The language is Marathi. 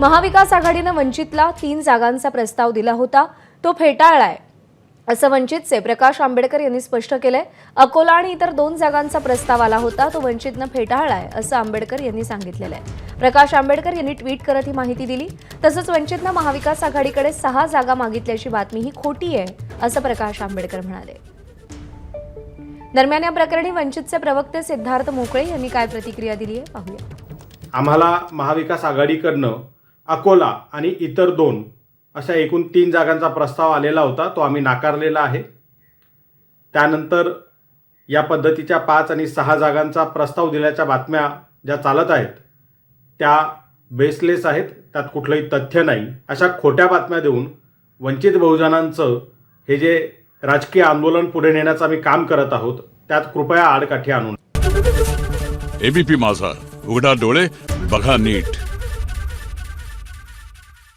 महाविकास आघाडीनं वंचितला तीन जागांचा प्रस्ताव दिला होता. तो फेटाळलाय. असं वंचितचे प्रकाश आंबेडकर यांनी स्पष्ट केलंय. अकोला आणि इतर दोन जागांचा प्रस्ताव आला होता. तो वंचितनं फेटाळलाय असं आंबेडकर यांनी सांगितलेलं आहे. प्रकाश आंबेडकर यांनी ट्विट करत ही माहिती दिली. तसंच वंचितनं महाविकास आघाडीकडे सहा जागा मागितल्याची बातमी ही खोटी आहे असं प्रकाश आंबेडकर म्हणाले. दरम्यान या प्रकरणी वंचितचे प्रवक्ते सिद्धार्थ मोकळे यांनी काय प्रतिक्रिया दिली आहे पाहूया. आम्हाला महाविकास आघाडीकडनं अकोला आणि इतर दोन अशा एकूण तीन जागांचा प्रस्ताव आलेला होता तो आम्ही नाकारलेला आहे. त्यानंतर या पद्धतीच्या पाच आणि सहा जागांचा प्रस्ताव दिल्याच्या बातम्या ज्या चालत आहेत त्या बेसलेस आहेत त्यात कुठलंही तथ्य नाही. अशा खोट्या बातम्या देऊन वंचित बहुजनांचं हे जे राजकीय आंदोलन पुढे नेण्याचं आम्ही काम करत आहोत त्यात कृपया आडकाठी आणून एबीपी माझा. उघडा डोळे बघा नीट.